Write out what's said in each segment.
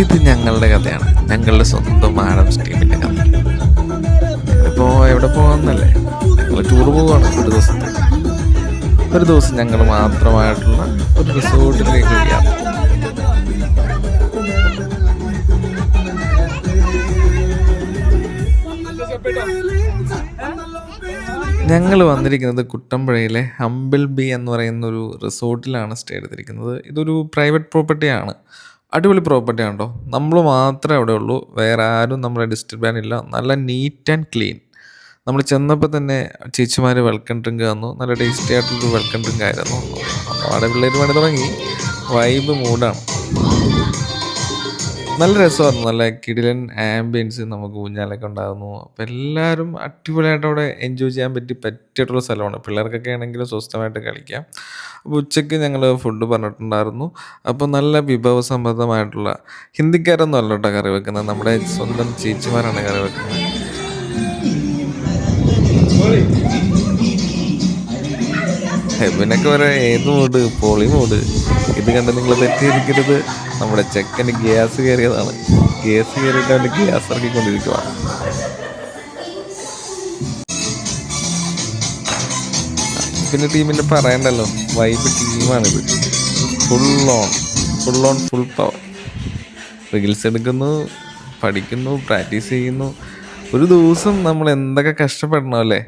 ഇത് ഞങ്ങളുടെ കഥയാണ്. ഞങ്ങളുടെ സ്വന്തം ആഡംസ് സ്റ്റീമിന്റെ കഥ. ഇപ്പോൾ എവിടെ പോകാമെന്നല്ലേ ഞങ്ങൾ ടൂർ പോവാണ് ഒരു ദിവസത്തെ ഒരു ദിവസം ഞങ്ങൾ മാത്രമായിട്ടുള്ള ഒരു റിസോർട്ടിലേക്ക് യാത്ര ഞങ്ങൾ വന്നിരിക്കുന്നത് കുട്ടമ്പുഴയിലെ ഹംബിൾ ബി എന്ന് പറയുന്ന ഒരു റിസോർട്ടിലാണ് സ്റ്റേ എടുത്തിരിക്കുന്നത് ഇതൊരു പ്രൈവറ്റ് പ്രോപ്പർട്ടിയാണ്. അടിപൊളി പ്രോപ്പർട്ടി ആണോ നമ്മൾ മാത്രമേ അവിടെ ഉള്ളൂ. വേറെ ആരും നമ്മളെ ഡിസ്റ്റർബ് ചെയ്യാനില്ല. നല്ല നീറ്റ് ആൻഡ് ക്ലീൻ നമ്മൾ ചെന്നപ്പോൾ തന്നെ ചേച്ചിമാർ വെൽക്കം ഡ്രിങ്ക് തന്നു. നല്ല ടേസ്റ്റി ആയിട്ടുള്ളൊരു വെൽക്കം ഡ്രിങ്ക് ആയിരുന്നു. അവിടെ പിള്ളേർ പണി തുടങ്ങി. വൈബ് മൂഡാണ്. നല്ല രസമായിരുന്നു. നല്ല കിടിലൻ ആംബിയൻസ് നമുക്ക് ഊഞ്ഞാലൊക്കെ ഉണ്ടായിരുന്നു. അപ്പോൾ എല്ലാവരും അടിപൊളിയായിട്ട് അവിടെ എൻജോയ് ചെയ്യാൻ പറ്റി പറ്റിയിട്ടുള്ള സ്ഥലമാണ്. പിള്ളേർക്കൊക്കെ ആണെങ്കിലും സ്വസ്ഥമായിട്ട് കളിക്കാം. അപ്പോൾ ഉച്ചയ്ക്ക് ഞങ്ങൾ ഫുഡ് പറഞ്ഞിട്ടുണ്ടായിരുന്നു. അപ്പോൾ നല്ല വിഭവസമൃദ്ധമായിട്ടുള്ള ഹിന്ദിക്കാരൊന്നും അല്ല കേട്ടോ കറി വെക്കുന്നത്. നമ്മുടെ സ്വന്തം ചേച്ചിമാരാണ് കറി വെക്കുന്നത്. ഹെബിനൊക്കെ വരെ ഏത് മൂട് പോളി മൂട് ഇത് കണ്ട് നിങ്ങൾ തെറ്റിയിരിക്കരുത് നമ്മുടെ ചെക്കന് ഗ്യാസ് കയറിയതാണ്. ഗ്യാസ് കയറിയിട്ട് അവന്റെ ഗ്യാസ് ഇറക്കിക്കൊണ്ടിരിക്കുവാണ്. പിന്നെ ടീമിന്റെ പറയണ്ടല്ലോ? Vibe ടീമാണിത് full on full on full power reels എടുക്കുന്നു പഠിക്കുന്നു പ്രാക്ടീസ് ചെയ്യുന്നു. ഒരു ദിവസം നമ്മൾ എന്തൊക്കെ കഷ്ടപ്പെടണം അല്ലേ?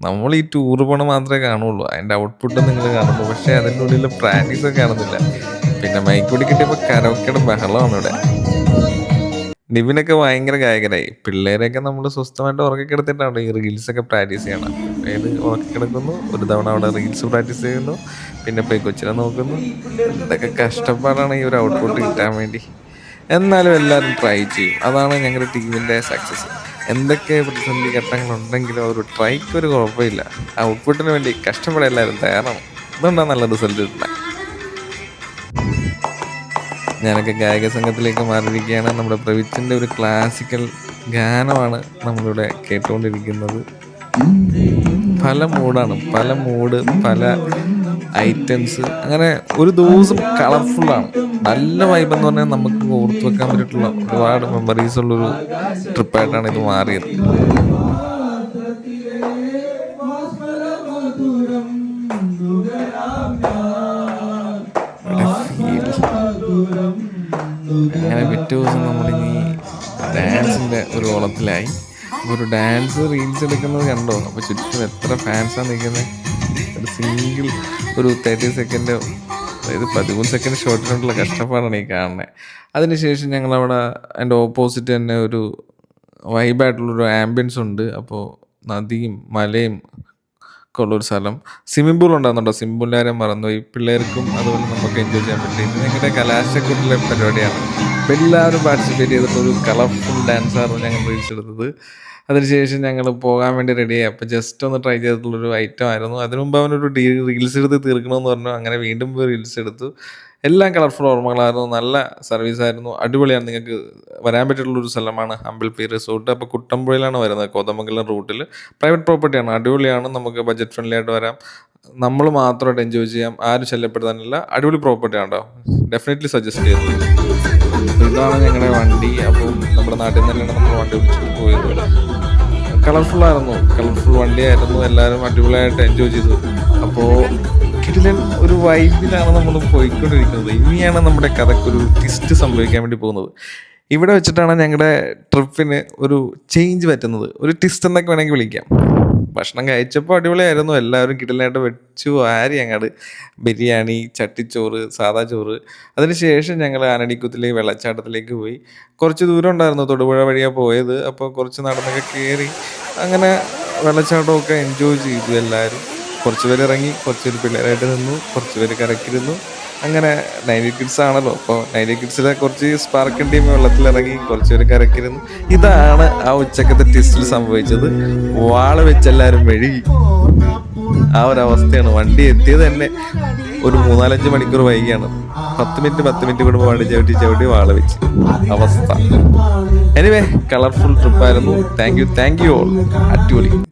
നമ്മൾ ഈ ടൂർ പോണ മാത്രമേ കാണുള്ളൂ. അതിന്റെ ഔട്ട്പുട്ട് നിങ്ങൾ കാണുന്നു പക്ഷേ അതിന്റെ ഉള്ളിൽ പ്രാക്ടീസ് ഒക്കെ കാണുന്നില്ല. പിന്നെ മൈക്ക് കൂടി കിട്ടിയപ്പോൾ കരോക്കയുടെ ബഹളമാണ് ഇവിടെ. നിവിനൊക്കെ ഭയങ്കര ഗായകരായി പിള്ളേരെയൊക്കെ നമ്മൾ സ്വസ്ഥമായിട്ട് ഉറക്കിക്കിടത്തിട്ടാണ് ഈ റീൽസ് ഒക്കെ പ്രാക്ടീസ് ചെയ്യണം അതായത് ഉറക്കിക്കിടക്കുന്നു ഒരു തവണ അവിടെ റീൽസ് പ്രാക്ടീസ് ചെയ്യുന്നു പിന്നെ പോയി കൊച്ചിനെ നോക്കുന്നു. ഇതൊക്കെ കഷ്ടപ്പാടാണ് ഈ ഒരു ഔട്ട്പുട്ട് കിട്ടാൻ വേണ്ടി. എന്നാലും എല്ലാവരും ട്രൈ ചെയ്യും. അതാണ് ഞങ്ങളുടെ ടീമിന്റെ സക്സസ് എന്തൊക്കെ പ്രതിസന്ധി ഘട്ടങ്ങളുണ്ടെങ്കിലും ഒരു ട്രൈക്ക് ഒരു കുഴപ്പമില്ല. ഔട്ട്പുട്ടിന് വേണ്ടി കഷ്ടപ്പെടാൻ എല്ലാവരും തയ്യാറാണ്. അതുകൊണ്ടാണ് നല്ല റിസൾട്ട് കിട്ടുന്നത് ഞാനൊക്കെ ഗായക സംഘത്തിലേക്ക് മാറിയിരിക്കുകയാണ്. നമ്മുടെ പ്രവിച്ചിന്റെ ഒരു ക്ലാസിക്കൽ ഗാനമാണ് നമ്മളിവിടെ കേട്ടുകൊണ്ടിരിക്കുന്നത്. പല മൂഡാണ് പല മൂഡ് പല ഐറ്റംസ് അങ്ങനെ ഒരു ദിവസം കളർഫുള്ളാണ് നല്ല വൈബ് എന്ന് പറഞ്ഞാൽ നമുക്ക് ഓർത്ത് വെക്കാൻ പറ്റിയിട്ടുള്ള ഒരുപാട് മെമ്മറീസ് ഉള്ളൊരു ട്രിപ്പായിട്ടാണ് ഇത് മാറിയത്. അങ്ങനെ പിറ്റേ ദിവസം നമ്മളിനി ഡാൻസിന്റെ ഒരു ഓളത്തിലായി. ഒരു ഡാൻസ് റീൽസ് എടുക്കുന്നത് കണ്ടോ? അപ്പോൾ ചുറ്റും എത്ര ഫാൻസാണ് നിൽക്കുന്നത് ഒരു സിംഗിൾ ഒരു തേർട്ടി സെക്കൻഡ് അതായത് പതിമൂന്ന് സെക്കൻഡ് ഷോട്ടിനോട്ടുള്ള കഷ്ടപ്പാടാണ് ഈ കാണുന്നത് അതിനുശേഷം ഞങ്ങൾ ഞങ്ങളവിടെ അതിന്റെ ഓപ്പോസിറ്റ് തന്നെ ഒരു വൈബായിട്ടുള്ളൊരു ആംബിയൻസ് ഉണ്ട്. അപ്പോൾ നദിയും മലയും ഒക്കെ ഉള്ളൊരു സ്ഥലം. സ്വിമ്മിംഗ് പൂൾ ഉണ്ടാകുന്നുണ്ടോ സ്വിമ്മിംഗ് പൂളിന്റെ കാര്യം മറന്നുപോയി പിള്ളേർക്കും അതുപോലെ നമുക്ക് എൻജോയ് ചെയ്യാൻ പറ്റും. ഇത് ഞങ്ങളുടെ കലാശക്കൂട്ടിലെ പരിപാടിയാണ്. അപ്പോൾ എല്ലാവരും പാർട്ടിസിപ്പേറ്റ് ചെയ്തിട്ടൊരു കളർഫുൾ ഡാൻസായിരുന്നു ഞങ്ങൾ റീൽസ് എടുത്തത്. അതിനുശേഷം ഞങ്ങൾ പോകാൻ വേണ്ടി റെഡിയായി അപ്പോൾ ജസ്റ്റ് ഒന്ന് ട്രൈ ചെയ്തിട്ടുള്ളൊരു ഐറ്റം ആയിരുന്നു. അതിനു മുമ്പ് അവനൊരു ഡീ റീൽസ് എടുത്ത് തീർക്കണമെന്ന് പറഞ്ഞു. അങ്ങനെ വീണ്ടും പോയി റീൽസ് എടുത്തു. എല്ലാം കളർഫുൾ ഓർമ്മകളായിരുന്നു. നല്ല സർവീസ് ആയിരുന്നു അടിപൊളിയാണ് നിങ്ങൾക്ക് വരാൻ പറ്റിയിട്ടുള്ളൊരു സ്ഥലമാണ് അമ്പൽപ്പി റിസോർട്ട്. അപ്പോൾ കുട്ടമ്പുഴയിലാണ് വരുന്നത് കോതമംഗലം റൂട്ടിൽ. പ്രൈവറ്റ് പ്രോപ്പർട്ടിയാണ് അടിപൊളിയാണ്. നമുക്ക് ബജറ്റ് ഫ്രണ്ട്ലി ആയിട്ട് വരാം. നമ്മൾ മാത്രമായിട്ട് എൻജോയ് ചെയ്യാം. ആരും ശല്യപ്പെടുത്താനില്ല. അടിപൊളി പ്രോപ്പർട്ടിയാണ് കേട്ടോ. ഡെഫിനറ്റ്ലി സജസ്റ്റ് ചെയ്യുന്നത് ഇതാണ് ഞങ്ങളുടെ വണ്ടി. അപ്പോൾ നമ്മുടെ നാട്ടിൽ നിന്ന് തന്നെയാണ് നമ്മൾ വണ്ടി വിളിച്ചിട്ട് പോയത്. കളർഫുൾ ആയിരുന്നു. കളർഫുൾ വണ്ടിയായിരുന്നു. എല്ലാവരും അടിപൊളിയായിട്ട് എൻജോയ് ചെയ്തു. അപ്പോൾ കിടിലൻ ഒരു വൈബിലാണ് നമ്മൾ പോയിക്കൊണ്ടിരിക്കുന്നത്. ഇനിയാണ് നമ്മുടെ കഥയ്ക്കൊരു ട്വിസ്റ്റ് സംഭവിക്കാൻ വേണ്ടി പോകുന്നത്. ഇവിടെ വെച്ചിട്ടാണ് ഞങ്ങളുടെ ട്രിപ്പിന് ഒരു ചേഞ്ച് പറ്റുന്നത്. ഒരു ട്വിസ്റ്റ് എന്നൊക്കെ വേണമെങ്കിൽ വിളിക്കാം. ഭക്ഷണം കഴിച്ചപ്പോൾ അടിപൊളിയായിരുന്നു. എല്ലാവരും കിടലായിട്ട് വെച്ചു ആരി അങ്ങോട്ട് ബിരിയാണി ചട്ടിച്ചോറ് സാദാ ചോറ്. അതിനുശേഷം ഞങ്ങൾ ആനടിക്കുത്തിലേക്ക് വെള്ളച്ചാട്ടത്തിലേക്ക് പോയി. കുറച്ച് ദൂരം ഉണ്ടായിരുന്നു തൊടുപുഴ വഴിയാണ് പോയത്. അപ്പോൾ കുറച്ച് നടന്നൊക്കെ കയറി അങ്ങനെ വെള്ളച്ചാട്ടമൊക്കെ എൻജോയ് ചെയ്തു എല്ലാവരും കുറച്ച് പേര് ഇറങ്ങി കുറച്ച് പേര് പിള്ളേരായിട്ട് നിന്നു കുറച്ച് പേര് കരക്കിരുന്നു. അങ്ങനെ നൈന്റി കിഡ്സ് ആണല്ലോ. അപ്പോൾ നൈന്റി കിഡ്സിലെ കുറച്ച് സ്പാർക്കിൻ ടീം വെള്ളത്തിലിറങ്ങി കുറച്ച് പേര് കരക്കിരുന്നു. ഇതാണ് ആ ഉച്ചക്കത്തെ ടെസ്റ്റിൽ സംഭവിച്ചത്. വാൾ വെച്ച് എല്ലാവരും മെഴുകി. ആ ഒരു അവസ്ഥയാണ് വണ്ടി എത്തിയത് തന്നെ ഒരു മൂന്നാലഞ്ച് മണിക്കൂർ വൈകിയാണ്. പത്ത് മിനിറ്റ് പത്ത് മിനിറ്റ് കൂടുമ്പോൾ വണ്ടി ചവിട്ടി ചവിട്ടി വാൾ വെച്ച്. അവസ്ഥ. Anyway colourful ട്രിപ്പായിരുന്നു thank you thank you all അടിപൊളി.